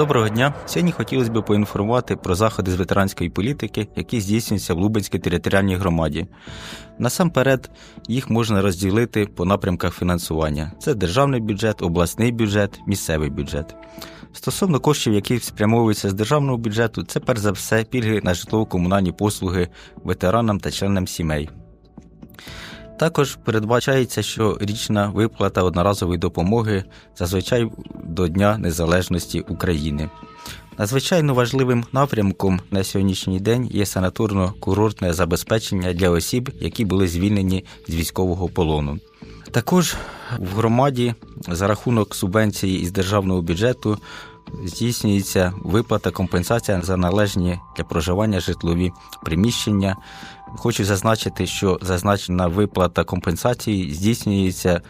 Доброго дня. Сьогодні хотілося б поінформувати про заходи з ветеранської політики, які здійснюються в Лубенській територіальній громаді. Насамперед, їх можна розділити по напрямках фінансування: це державний бюджет, обласний бюджет, місцевий бюджет. Стосовно коштів, які спрямовуються з державного бюджету, це перш за все пільги на житлово-комунальні послуги ветеранам та членам сімей. Також передбачається, що річна виплата одноразової допомоги зазвичай до Дня Незалежності України. Надзвичайно важливим напрямком на сьогоднішній день є санаторно-курортне забезпечення для осіб, які були звільнені з військового полону. Також в громаді за рахунок субвенції із державного бюджету здійснюється виплата компенсація за належні для проживання житлові приміщення. Хочу зазначити, що зазначена виплата компенсації здійснюється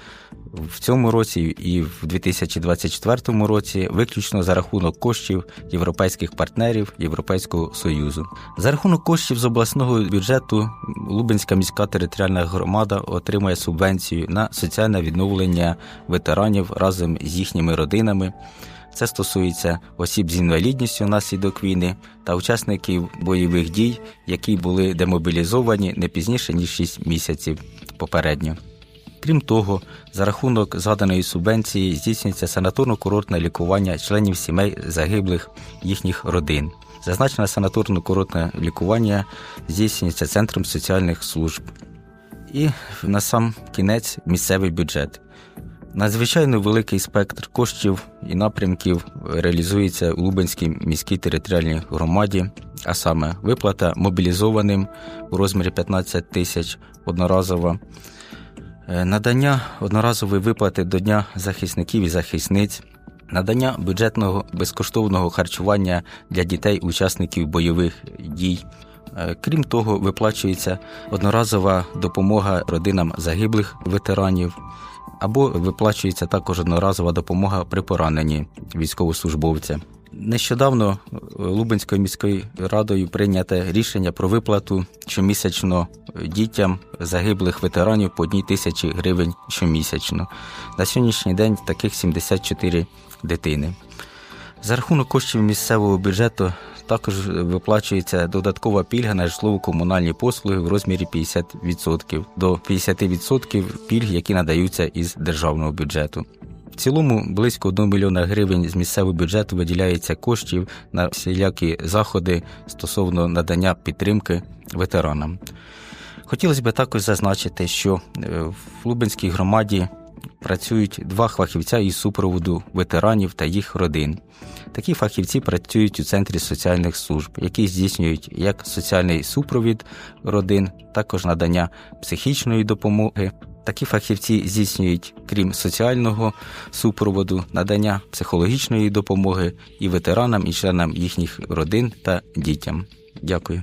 в цьому році і в 2024 році виключно за рахунок коштів європейських партнерів Європейського союзу. За рахунок коштів з обласного бюджету Лубенська міська територіальна громада отримує субвенцію на соціальне відновлення ветеранів разом з їхніми родинами. Це стосується осіб з інвалідністю внаслідок війни та учасників бойових дій, які були демобілізовані не пізніше ніж 6 місяців попередньо. Крім того, за рахунок згаданої субвенції здійснюється санаторно-курортне лікування членів сімей загиблих їхніх родин. Зазначене санаторно-курортне лікування здійснюється Центром соціальних служб. І на сам кінець місцевий бюджет. Надзвичайно великий спектр коштів і напрямків реалізується у Лубенській міській територіальній громаді, а саме виплата мобілізованим у розмірі 15 тисяч одноразова, е, надання одноразової виплати до Дня захисників і захисниць, надання бюджетного безкоштовного харчування для дітей-учасників бойових дій. Е, Крім того, виплачується одноразова допомога родинам загиблих ветеранів або виплачується також одноразова допомога при пораненні військовослужбовця. Нещодавно е, Лубенською міською радою прийнято рішення про виплату щомісячно дітям загиблих ветеранів по одній тисячі гривень щомісячно. На сьогоднішній день таких 74 дитини. За рахунок коштів місцевого бюджету також виплачується додаткова пільга на житлово-комунальні послуги в розмірі 50% до 50% пільг, які надаються із державного бюджету. В цілому близько 1 мільйона гривень з місцевого бюджету виділяється коштів на всілякі заходи стосовно надання підтримки ветеранам. Хотілося б також зазначити, що е, в Лубенській громаді працюють два фахівця із супроводу ветеранів та їх родин. Такі фахівці працюють у центрі соціальних служб, які здійснюють як соціальний супровід родин, також надання психічної допомоги. Такі фахівці здійснюють, крім соціального супроводу, надання психологічної допомоги і ветеранам, і членам їхніх родин та дітям. Дякую.